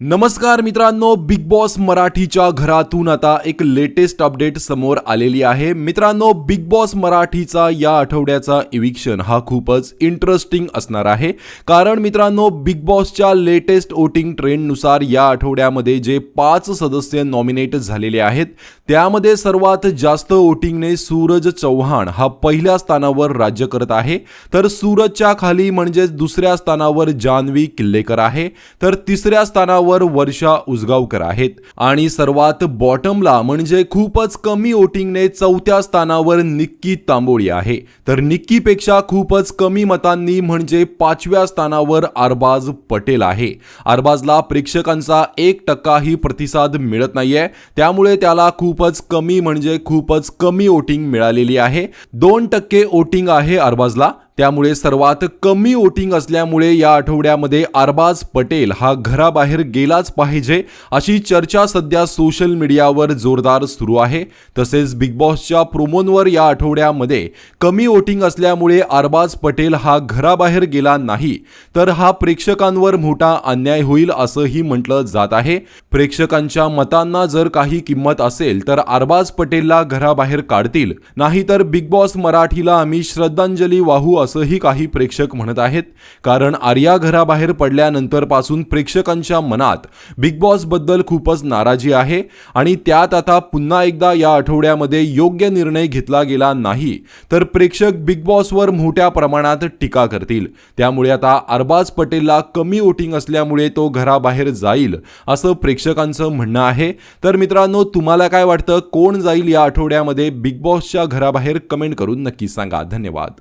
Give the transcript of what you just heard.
नमस्कार मित्रांनो big boss मराठीच्या घरातून आता एक लेटेस्ट अपडेट समोर आलेली आहे. मित्रांनो बिग बॉस मराठीचा या आठवड्याचा इविक्शन हा खूपच इंटरेस्टिंग असणार आहे. कारण मित्रांनो बिग बॉसच्या लेटेस्ट वोटिंग ट्रेंडनुसार या आठवड्यामध्ये जे पाच सदस्य नॉमिनेट झालेले आहेत त्यामध्ये सर्वात जास्त वोटिंगने सूरज चव्हाण हा पहिल्या स्थानावर राज्य करत आहे. तर सूरजच्या खाली म्हणजेच दुसऱ्या स्थानावर जान्हवी किल्लेकर आहे. तर तिसऱ्या स्थानावर वर्षा उसगावकर आहेत. आणि सर्वात बॉटमला म्हणजे खूपच कमी वोटिंगने चौथ्या स्थानावर निक्की तांबोळी आहे. तर निक्कीपेक्षा खूपच कमी मतांनी म्हणजे पाचव्या स्थानावर अरबाज पटेल आहे. अरबाजला प्रेक्षकांचा एक टक्काही प्रतिसाद मिळत नाहीये. त्यामुळे त्याला खूपच कमी म्हणजे खूपच कमी वोटिंग मिळालेली आहे. दोन टक्के वोटिंग आहे अरबाजला. त्यामुळे सर्वात कमी वोटिंग असल्यामुळे या आठवड्यामध्ये अरबाज पटेल हा घराबाहेर गेलाच पाहिजे अशी चर्चा सध्या सोशल मीडियावर जोरदार सुरू आहे. तसेच बिग बॉसच्या प्रोमोंवर या आठवड्यामध्ये कमी वोटिंग असल्यामुळे अरबाज पटेल हा घराबाहेर गेला नाही तर हा प्रेक्षकांवर मोठा अन्याय होईल असंही म्हटलं जात आहे. प्रेक्षकांच्या मतांना जर काही किंमत असेल तर अरबाज पटेलला घराबाहेर काढतील. नाहीतर बिग बॉस मराठीला आम्ही श्रद्धांजली वाहू असंही काही प्रेक्षक म्हणत आहेत. कारण आर्या घराबाहेर पडल्यानंतरपासून प्रेक्षकांच्या मनात बिग बॉसबद्दल खूपच नाराजी आहे आणि त्यात आता पुन्हा एकदा या आठवड्यामध्ये योग्य निर्णय घेतला गेला नाही तर प्रेक्षक बिग बॉसवर मोठ्या प्रमाणात टीका करतील. त्यामुळे आता अरबाज पटेलला कमी वोटिंग असल्यामुळे तो घराबाहेर जाईल असं प्रेक्षकांचं म्हणणं आहे. तर मित्रांनो तुम्हाला काय वाटतं? कोण जाईल या आठवड्यामध्ये बिग बॉसच्या घराबाहेर? कमेंट करून नक्की सांगा. धन्यवाद.